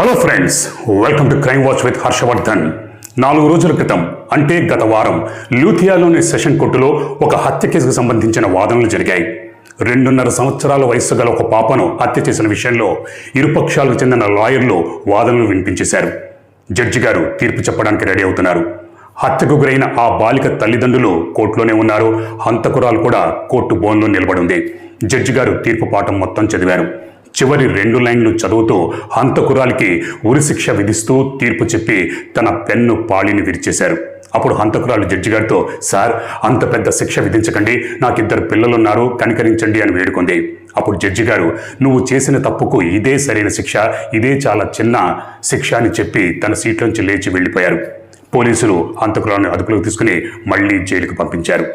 Hello friends welcome to crime watch with Harshavardhan నాలుగు రోజుల క్రితం అంటే గత వారం లూథియాలోని సెషన్ కోర్టులో ఒక హత్య కేసుకు సంబంధించిన వాదనలు జరిగాయి. రెండున్నర సంవత్సరాల వయస్సు గల ఒక పాపను హత్య చేసిన విషయంలో ఇరుపక్షాలకు చెందిన లాయర్లు వాదనలు వినిపించేశారు. జడ్జి గారు తీర్పు చెప్పడానికి రెడీ అవుతున్నారు. హత్యకు గురైన ఆ బాలిక తల్లిదండ్రులు కోర్టులోనే ఉన్నారు. హంతకురాలు కూడా కోర్టు బోన్లో నిలబడి ఉంది. జడ్జి గారు తీర్పు పాఠం మొత్తం చదివారు. చివరి రెండు లైన్లు చదువుతూ హంతకురాలికి ఉరిశిక్ష విధిస్తూ తీర్పు చెప్పి తన పెన్ను పాళిని విరిచేశారు. అప్పుడు హంతకురాలు జడ్జి గారితో సార్ అంత పెద్ద శిక్ష విధించకండి. నాకిద్దరు పిల్లలున్నారు. కనికరించండి అని వేడుకుంది. అప్పుడు జడ్జి గారు నువ్వు చేసిన తప్పుకు ఇదే సరైన శిక్ష ఇదే చాలా చిన్న శిక్ష అని చెప్పి తన సీట్లోంచి లేచి వెళ్ళిపోయారు. పోలీసులు హంతకురాలను అదుపులోకి తీసుకుని మళ్ళీ జైలుకు పంపించారు.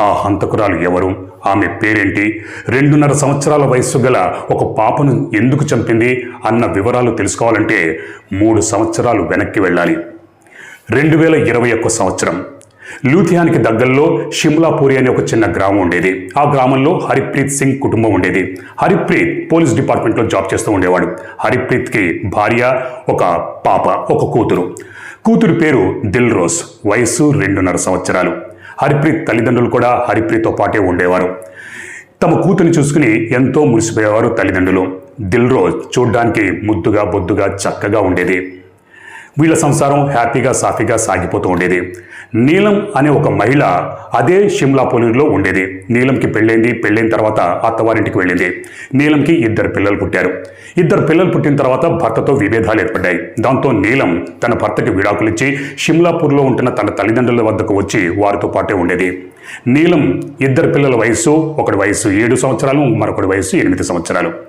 ఆ హంతకురాలు ఎవరు? ఆమె పేరేంటి? రెండున్నర సంవత్సరాల వయస్సు గల ఒక పాపను ఎందుకు చంపింది అన్న వివరాలు తెలుసుకోవాలంటే మూడు సంవత్సరాలు వెనక్కి వెళ్ళాలి. రెండు వేల ఇరవై ఒక్క సంవత్సరం. లూథియానికి దగ్గరలో షిమ్లాపూరి అనే ఒక చిన్న గ్రామం ఉండేది. ఆ గ్రామంలో హరిప్రీత్ సింగ్ కుటుంబం ఉండేది. హరిప్రీత్ పోలీస్ డిపార్ట్మెంట్లో జాబ్ చేస్తూ ఉండేవాడు. హరిప్రీత్కి భార్య ఒక పాప ఒక కూతురు. కూతురు పేరు దిల్ రోజ్ వయస్సు రెండున్నర సంవత్సరాలు. హరిప్రీత్ తల్లిదండ్రులు కూడా హరిప్రీత్తో పాటే ఉండేవారు. తమ కూతురిని చూసుకుని ఎంతో మురిసిపోయేవారు తల్లిదండ్రులు. దిల్ రోజ్ చూడ్డానికి ముద్దుగా బొద్దుగా చక్కగా ఉండేది. వీళ్ళ సంసారం హ్యాపీగా సాఫీగా సాగిపోతూ ఉండేది. నీలం అనే ఒక మహిళ అదే షిమ్లా పొలిలో ఉండేది. నీలంకి పెళ్ళైంది పెళ్ళైన తర్వాత అత్తవారింటికి వెళ్ళింది. నీలంకి ఇద్దరు పిల్లలు పుట్టారు. ఇద్దరు పిల్లలు పుట్టిన తర్వాత భర్తతో విభేదాలు ఏర్పడ్డాయి. దాంతో నీలం తన భర్తకి విడాకులిచ్చి షిమ్లాపూర్లో ఉంటున్న తన తల్లిదండ్రుల వద్దకు వచ్చి వారితో పాటే ఉండేది. నీలం ఇద్దరు పిల్లల వయస్సు ఒకటి వయస్సు ఏడు సంవత్సరాలు మరొకటి వయస్సు ఎనిమిది సంవత్సరాలు.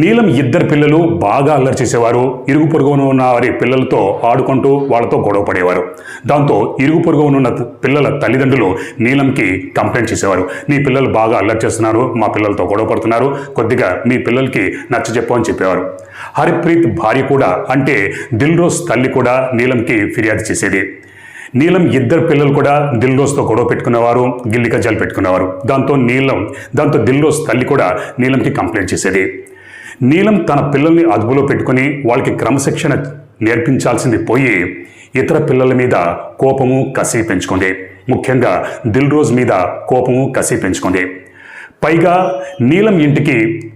నీలం ఇద్దరు పిల్లలు బాగా అల్లరి చేసేవారు. ఇరుగు పొరుగున ఉన్న వారి పిల్లలతో ఆడుకుంటూ వాళ్ళతో గొడవ పడేవారు. దాంతో ఇరుగు పొరుగున ఉన్న పిల్లల తల్లిదండ్రులు నీలంకి కంప్లైంట్ చేసేవారు. నీ పిల్లలు బాగా అల్లరి చేస్తున్నారు మా పిల్లలతో గొడవ పడుతున్నారు కొద్దిగా మీ పిల్లలకి నచ్చ చెప్పు అని చెప్పేవారు. హరిప్రీత్ భార్య కూడా అంటే దిల్ రోజ్ తల్లి కూడా నీలంకి ఫిర్యాదు చేసేది. నీలం ఇద్దరు పిల్లలు కూడా దిల్ రోజ్తో గొడవ పెట్టుకునేవారు గిల్లి కజ్జాలు పెట్టుకునేవారు దాంతో నీలం దాంతో దిల్ రోజ్ తల్లి కూడా నీలంకి కంప్లైంట్ చేసేది. నీలం తన పిల్లల్ని అదుపులో పెట్టుకుని వాళ్ళకి క్రమశిక్షణ నేర్పించాల్సింది పోయి ఇతర పిల్లల మీద కోపము కసి పెంచుకుంది. ముఖ్యంగా దిల్ రోజ్ మీద కోపము కసి పెంచుకుంది. పైగా నీలం ఇంటికి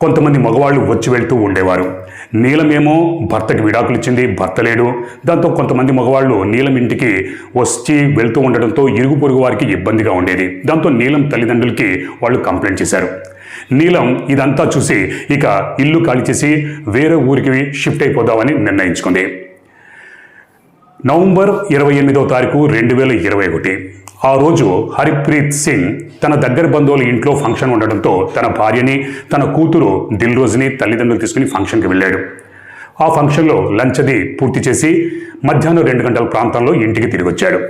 కొంతమంది మగవాళ్ళు వచ్చి వెళ్తూ ఉండేవారు. నీలమేమో భర్తకి విడాకులు ఇచ్చింది భర్త లేడు. దాంతో కొంతమంది మగవాళ్ళు నీలం ఇంటికి వచ్చి వెళ్తూ ఉండడంతో ఇరుగు పొరుగు వారికి ఇబ్బందిగా ఉండేది. దాంతో నీలం తల్లిదండ్రులకి వాళ్ళు కంప్లైంట్ చేశారు. నీలం ఇదంతా చూసి ఇక ఇల్లు ఖాళీ చేసి వేరే ఊరికి షిఫ్ట్ అయిపోదామని నిర్ణయించుకుంది. నవంబర్ ఇరవై ఎనిమిదవ తారీఖు రెండు వేల ఇరవై ఒకటి. ఆ రోజు హరిప్రీత్ సింగ్ తన దగ్గర బంధువుల ఇంట్లో ఫంక్షన్ ఉండడంతో తన భార్యని తన కూతురు దిల్ రోజుని తల్లిదండ్రులు తీసుకుని ఫంక్షన్కి వెళ్ళాడు. ఆ ఫంక్షన్లో లంచ్ అది పూర్తి చేసి మధ్యాహ్నం రెండు గంటల ప్రాంతంలో ఇంటికి తిరిగి వచ్చాడు.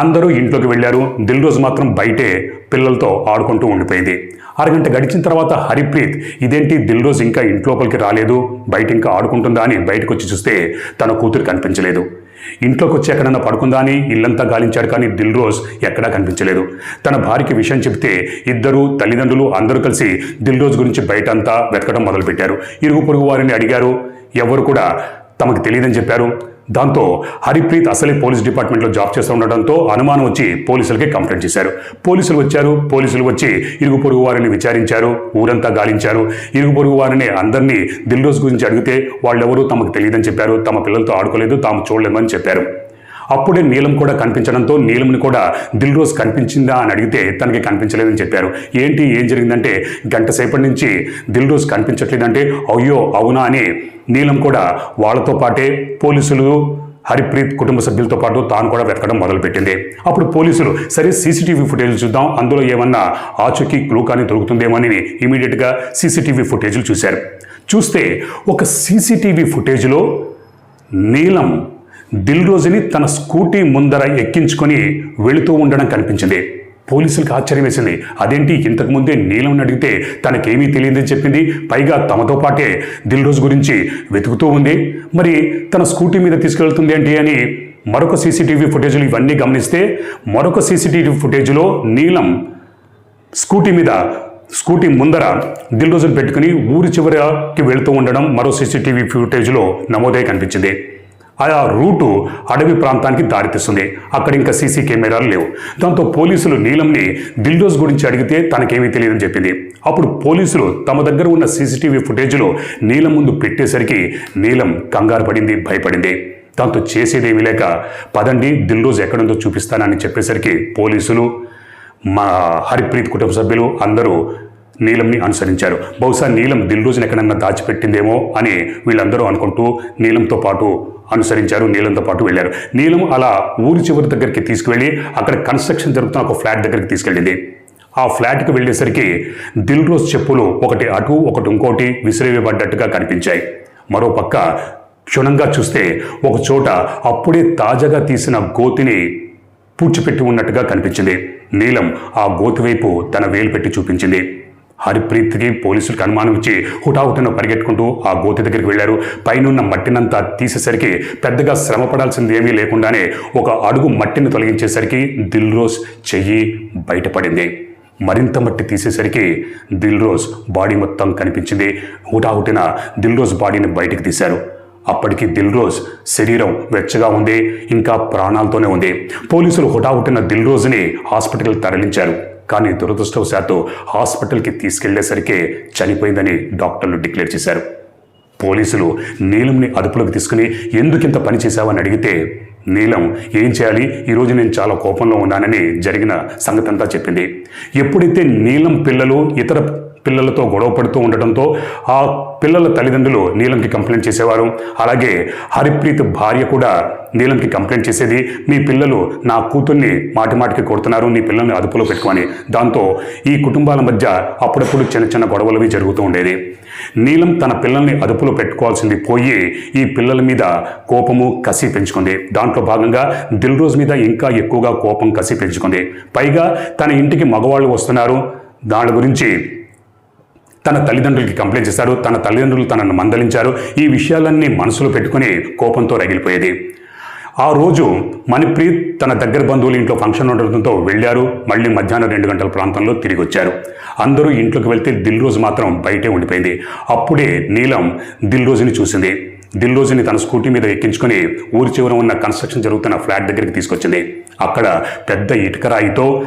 అందరూ ఇంట్లోకి వెళ్ళారు. దిల్ రోజు మాత్రం బయటే పిల్లలతో ఆడుకుంటూ ఉండిపోయింది. అరగంట గడిచిన తర్వాత హరిప్రీత్ ఇదేంటి దిల్రోజ్ ఇంకా ఇంట్లోపలికి రాలేదు? బయట ఇంకా ఆడుకుంటుందా? అని బయటకు వచ్చి చూస్తే తన కూతురు కనిపించలేదు. ఇంట్లోకి వచ్చి ఎక్కడన్నా పడుకుందా అని ఇల్లంతా గాలించాడు కానీ దిల్ రోజ్ ఎక్కడా కనిపించలేదు. తన భార్యకి విషయం చెబితే ఇద్దరు తల్లిదండ్రులు అందరూ కలిసి దిల్రోజ్ గురించి బయటంతా వెతకడం మొదలుపెట్టారు. ఇరుగు పొరుగు వారిని అడిగారు. ఎవరు కూడా తమకు తెలియదని చెప్పారు. దాంతో హరిప్రీత్ అసలే పోలీస్ డిపార్ట్మెంట్లో జాబ్ చేస్తూ ఉండడంతో అనుమానం వచ్చి పోలీసులకి కంప్లైంట్ చేశారు. పోలీసులు వచ్చారు పోలీసులు వచ్చి ఇరుగు పొరుగు వారిని విచారించారు ఊరంతా గాలించారు. ఇరుగు పొరుగు వారిని అందరినీ దిల్ రోజు గురించి అడిగితే వాళ్ళెవరూ తమకు తెలియదని చెప్పారు తమ పిల్లలతో ఆడుకోలేదు తాము చూడలేమని చెప్పారు. అప్పుడే నీలం కూడా కనిపించడంతో నీలంని కూడా దిల్ రోజ్ కనిపించిందా అని అడిగితే తనకి కనిపించలేదని చెప్పారు. ఏంటి? ఏం జరిగిందంటే గంట సేపటి నుంచి దిల్ రోజ్ కనిపించట్లేదంటే అయ్యో అవునా అని నీలం కూడా వాళ్ళతో పాటే పోలీసులు హరిప్రీత్ కుటుంబ సభ్యులతో పాటు తాను కూడా వెతకడం మొదలుపెట్టింది. అప్పుడు పోలీసులు సరే సీసీటీవీ ఫుటేజ్ చూద్దాం అందులో ఏమన్నా ఆచూకీ క్లూ కానీ అని ఇమీడియట్గా సీసీటీవీ ఫుటేజ్లు చూశారు. చూస్తే ఒక సీసీటీవీ ఫుటేజ్లో నీలం దిల్ రోజుని తన స్కూటీ ముందర ఎక్కించుకొని వెళుతూ ఉండడం కనిపించింది. పోలీసులకు ఆశ్చర్యం వేసింది. అదేంటి? ఇంతకు ముందే నీలం అడిగితే తనకేమీ తెలియదని చెప్పింది. పైగా తమతో పాటే దిల్ రోజు గురించి వెతుకుతూ ఉంది. మరి తన స్కూటీ మీద తీసుకెళ్తుంది ఏంటి అని మరొక సీసీటీవీ ఫుటేజ్లు ఇవన్నీ గమనిస్తే మరొక సీసీటీవీ ఫుటేజ్లో నీలం స్కూటీ మీద స్కూటీ ముందర దిల్ రోజులు పెట్టుకుని ఊరి చివరికి వెళుతూ ఉండడం మరో సీసీటీవీ ఫుటేజ్లో నమోదై కనిపించింది. ఆ రూటు అడవి ప్రాంతానికి దారితీస్తుంది. అక్కడ ఇంకా సీసీ కెమెరాలు లేవు. దాంతో పోలీసులు నీలంని దిల్డోజ్ గురించి అడిగితే తనకేమీ తెలియదని చెప్పింది. అప్పుడు పోలీసులు తమ దగ్గర ఉన్న సీసీటీవీ ఫుటేజ్లో నీలం ముందు పెట్టేసరికి నీలం కంగారు పడింది భయపడింది. దాంతో చేసేదేమీ లేక పదండి దిల్రోజ్ ఎక్కడుందో చూపిస్తానని చెప్పేసరికి పోలీసులు మా హరిప్రీత్ కుటుంబ సభ్యులు అందరూ నీలంని అనుసరించారు. బహుశా నీలం దిల్ రోజున ఎక్కడన్నా దాచిపెట్టిందేమో అని వీళ్ళందరూ అనుకుంటూ నీలంతో పాటు అనుసరించారు నీలంతో పాటు వెళ్ళారు. నీలం అలా ఊరి చివరి దగ్గరికి తీసుకువెళ్ళి అక్కడ కన్స్ట్రక్షన్ జరుగుతున్న ఒక ఫ్లాట్ దగ్గరికి తీసుకెళ్ళింది. ఆ ఫ్లాట్కి వెళ్ళేసరికి దిల్ రోజ్ చెప్పులు ఒకటి అటు ఒకటి ఇంకోటి విసిరివేయబడ్డట్టుగా కనిపించాయి. మరోపక్క క్షుణ్ణంగా చూస్తే ఒక చోట అప్పుడే తాజాగా తీసిన గోతిని పూడ్చిపెట్టి ఉన్నట్టుగా కనిపించింది. నీలం ఆ గోతి వైపు తన వేలు పెట్టి చూపించింది. హరిప్రీత్కి పోలీసులకు అనుమానం ఇచ్చి హుటాహుటిన పరిగెట్టుకుంటూ ఆ గోతి దగ్గరికి వెళ్ళారు పైనున్న మట్టినంతా తీసేసరికి పెద్దగా శ్రమ పడాల్సింది ఏమీ లేకుండానే ఒక అడుగు మట్టిని తొలగించేసరికి దిల్ రోజ్ చెయ్యి బయటపడింది. మరింత మట్టి తీసేసరికి దిల్ రోజ్ బాడీ మొత్తం కనిపించింది. హుటాహుటిన దిల్ రోజ్ బాడీని బయటికి తీశారు. అప్పటికి దిల్ రోజ్ శరీరం వెచ్చగా ఉంది ఇంకా ప్రాణాలతోనే ఉంది. పోలీసులు హుటాహుటిన దిల్రోజ్ని హాస్పిటల్ తరలించారు. కానీ దురదృష్టవశాత్తు హాస్పిటల్కి తీసుకెళ్ళేసరికి చనిపోయిందని డాక్టర్లు డిక్లేర్ చేశారు. పోలీసులు నీలంని అదుపులోకి తీసుకుని ఎందుకింత పని చేశావని అడిగితే నీలం ఏం చేయాలి? ఈరోజు నేను చాలా కోపంలో ఉన్నానని జరిగిన సంగతంతా చెప్పింది. ఎప్పుడైతే నీలం పిల్లలు ఇతర పిల్లలతో గొడవ పడుతూ ఉండటంతో ఆ పిల్లల తల్లిదండ్రులు నీలంకి కంప్లైంట్ చేసేవారు. అలాగే హరిప్రీత్ భార్య కూడా నీలంకి కంప్లైంట్ చేసేది మీ పిల్లలు నా కూతుర్ని మాటి మాటికి కొడుతున్నారు నీ పిల్లల్ని అదుపులో పెట్టుకొని దాంతో ఈ కుటుంబాల మధ్య అప్పుడప్పుడు చిన్న చిన్న గొడవలవి జరుగుతూ ఉండేది. నీలం తన పిల్లల్ని అదుపులో పెట్టుకోవాల్సింది పోయి ఈ పిల్లల మీద కోపము కసి పెంచుకుంది. దాంట్లో భాగంగా దిల్ రోజు మీద ఇంకా ఎక్కువగా కోపం కసి పెంచుకుంది. పైగా తన ఇంటికి మగవాళ్ళు వస్తున్నారు. దాని గురించి తన తల్లిదండ్రులకి కంప్లైంట్ చేశారు. తన తల్లిదండ్రులు తనను మందలించారు. ఈ విషయాలన్నీ మనసులో పెట్టుకుని కోపంతో రగిలిపోయేది. ఆ రోజు మణిప్రీత్ తన దగ్గర బంధువులు ఇంట్లో ఫంక్షన్ ఉండడంతో వెళ్ళారు. మళ్ళీ మధ్యాహ్నం రెండు గంటల ప్రాంతంలో తిరిగి వచ్చారు. అందరూ ఇంట్లోకి వెళ్తే దిల్ రోజు మాత్రం బయటే ఉండిపోయింది. అప్పుడే నీలం దిల్ రోజుని చూసింది. దిల్ రోజుని తన స్కూటీ మీద ఎక్కించుకొని ఊరి చివర ఉన్న కన్స్ట్రక్షన్ జరుగుతున్న ఫ్లాట్ దగ్గరికి తీసుకొచ్చింది. అక్కడ పెద్ద ఇటుకరాయితో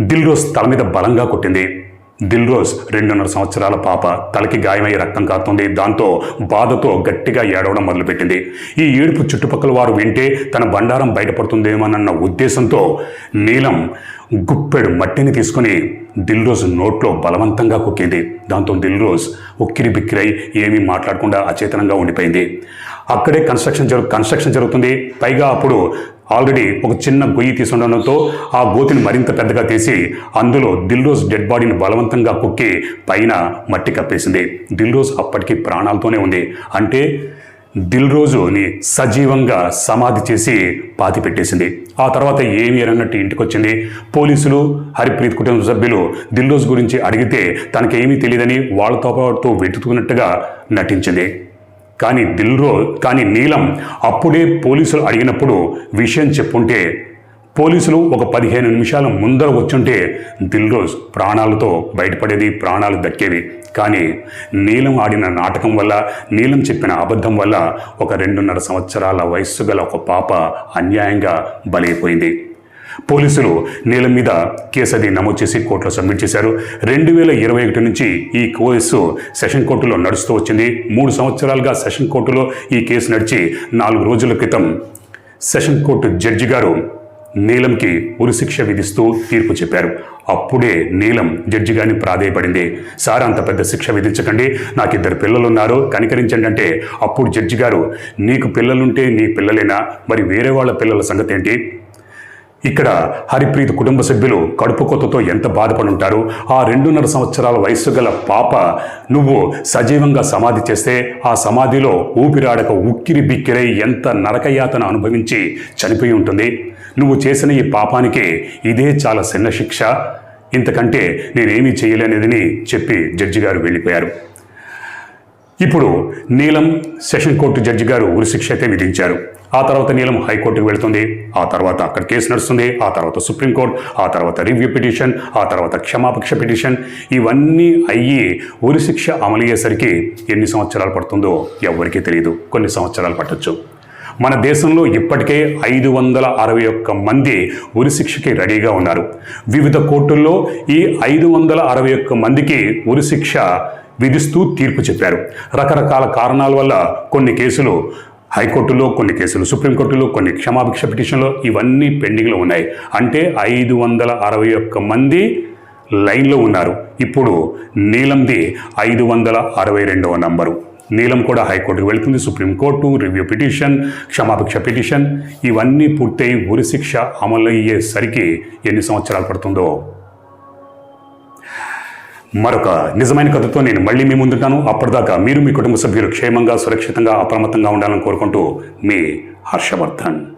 దిల్ రోజు తల మీద బలంగా కొట్టింది. దిల్ రోజ్ రెండున్నర సంవత్సరాల పాప తలకి గాయమై రక్తం కాస్తుంది దాంతో బాధతో గట్టిగా ఏడవడం మొదలుపెట్టింది. ఈ ఏడుపు చుట్టుపక్కల వారు వింటే తన బండారం బయటపడుతుందేమోనన్న ఉద్దేశంతో నీలం గుప్పెడు మట్టిని తీసుకుని దిల్ రోజ్ నోట్లో బలవంతంగా కుక్కింది. దాంతో దిల్ రోజ్ ఉక్కిరి బిక్కిరై ఏమీ మాట్లాడకుండా అచేతనంగా ఉండిపోయింది. అక్కడే కన్స్ట్రక్షన్ జరుగు కన్స్ట్రక్షన్ జరుగుతుంది. పైగా అప్పుడు ఆల్రెడీ ఒక చిన్న గొయ్యి తీసుండడంతో ఆ గోతిని మరింత పెద్దగా తీసి అందులో దిల్రోజ్ డెడ్ బాడీని బలవంతంగా కుక్కి పైన మట్టి కప్పేసింది. దిల్రోజ్ అప్పటికి ప్రాణాలతోనే ఉంది. అంటే దిల్ రోజుని సజీవంగా సమాధి చేసి పాతి పెట్టేసింది. ఆ తర్వాత ఏమి అన్నట్టు ఇంటికి వచ్చింది పోలీసులు హరిప్రీత్ కుటుంబ సభ్యులు దిల్ రోజు గురించి అడిగితే తనకేమీ తెలియదని వాళ్ళతో పాటు వెతుకుతున్నట్టుగా నటించింది. కానీ దిల్రో కానీ నీలం అప్పుడే పోలీసులు అడిగినప్పుడు విషయం చెప్పుంటే పోలీసులు ఒక పదిహేను నిమిషాల ముందర వచ్చుంటే దిల్రోజ్ ప్రాణాలతో బయటపడేది ప్రాణాలు దక్కేవి. కానీ నీలం ఆడిన నాటకం వల్ల నీలం చెప్పిన అబద్ధం వల్ల ఒక రెండున్నర సంవత్సరాల వయస్సు గల ఒక పాప అన్యాయంగా బలైపోయింది. పోలీసులు నీలం మీద కేసు అది నమోదు చేసి కోర్టులో సబ్మిట్ చేశారు. రెండు వేల ఇరవై ఒకటి నుంచి ఈ కేసు సెషన్ కోర్టులో నడుస్తూ వచ్చింది. మూడు సంవత్సరాలుగా సెషన్ కోర్టులో ఈ కేసు నడిచి నాలుగు రోజుల క్రితం సెషన్ కోర్టు జడ్జి గారు నీలంకి ఉరిశిక్ష విధిస్తూ తీర్పు చెప్పారు. అప్పుడే నీలం జడ్జి గారిని ప్రాధేయపడింది. సార్ అంత పెద్ద శిక్ష విధించకండి. నాకు ఇద్దరు పిల్లలు ఉన్నారు కనికరించండి అంటే అప్పుడు జడ్జి గారు నీకు పిల్లలుంటే నీ పిల్లలేనా? మరి వేరే వాళ్ళ పిల్లల సంగతి ఏంటి ఇక్కడ హరిప్రీత్ కుటుంబ సభ్యులు కడుపు కొత్తతో ఎంత బాధపడుంటారు? ఆ రెండున్నర సంవత్సరాల వయస్సు గల పాప నువ్వు సజీవంగా సమాధి చేస్తే ఆ సమాధిలో ఊపిరాడక ఉక్కిరి బిక్కిరై ఎంత నరకయాతన అనుభవించి చనిపోయి ఉంటుంది. నువ్వు చేసిన ఈ పాపానికి ఇదే చాలా చిన్న శిక్ష. ఇంతకంటే నేనేమీ చేయలేనిదని చెప్పి జడ్జి గారు వెళ్ళిపోయారు. ఇప్పుడు నీలం సెషన్ కోర్టు జడ్జి గారు ఉరిశిక్ష అయితే విధించారు. ఆ తర్వాత నీలం హైకోర్టుకు వెళుతుంది. ఆ తర్వాత అక్కడ కేసు నడుస్తుంది. ఆ తర్వాత సుప్రీంకోర్టు ఆ తర్వాత రివ్యూ పిటిషన్ ఆ తర్వాత క్షమాపక్ష పిటిషన్. ఇవన్నీ అయ్యి ఉరిశిక్ష అమలయ్యేసరికి ఎన్ని సంవత్సరాలు పడుతుందో ఎవరికీ తెలియదు కొన్ని సంవత్సరాలు పట్టొచ్చు. మన దేశంలో ఇప్పటికే ఐదు వందల అరవై ఒక్క మంది ఉరిశిక్షకి రెడీగా ఉన్నారు. వివిధ కోర్టుల్లో ఈ ఐదు వందల అరవై ఒక్క మందికి ఉరిశిక్ష విధిస్తూ తీర్పు చెప్పారు. రకరకాల కారణాల వల్ల కొన్ని కేసులు హైకోర్టులో కొన్ని కేసులు సుప్రీంకోర్టులో కొన్ని క్షమాభిక్ష పిటిషన్లు ఇవన్నీ పెండింగ్లో ఉన్నాయి. అంటే ఐదు వందల అరవై ఒక్క మంది లైన్లో ఉన్నారు. ఇప్పుడు నీలంది ఐదు వందల అరవై రెండవ నంబరు. నీలం కూడా హైకోర్టుకు వెళుతుంది. సుప్రీంకోర్టు రివ్యూ పిటిషన్ క్షమాభిక్ష పిటిషన్ ఇవన్నీ పూర్తయి ఉరిశిక్ష అమలయ్యేసరికి ఎన్ని సంవత్సరాలు పడుతుందో మరొక నిజమైన కథతో నేను మళ్ళీ మీ ముందుంటాను. అప్పటిదాకా మీరు మీ కుటుంబ సభ్యులు క్షేమంగా సురక్షితంగా అప్రమత్తంగా ఉండాలని కోరుకుంటూ మీ హర్షవర్ధన్.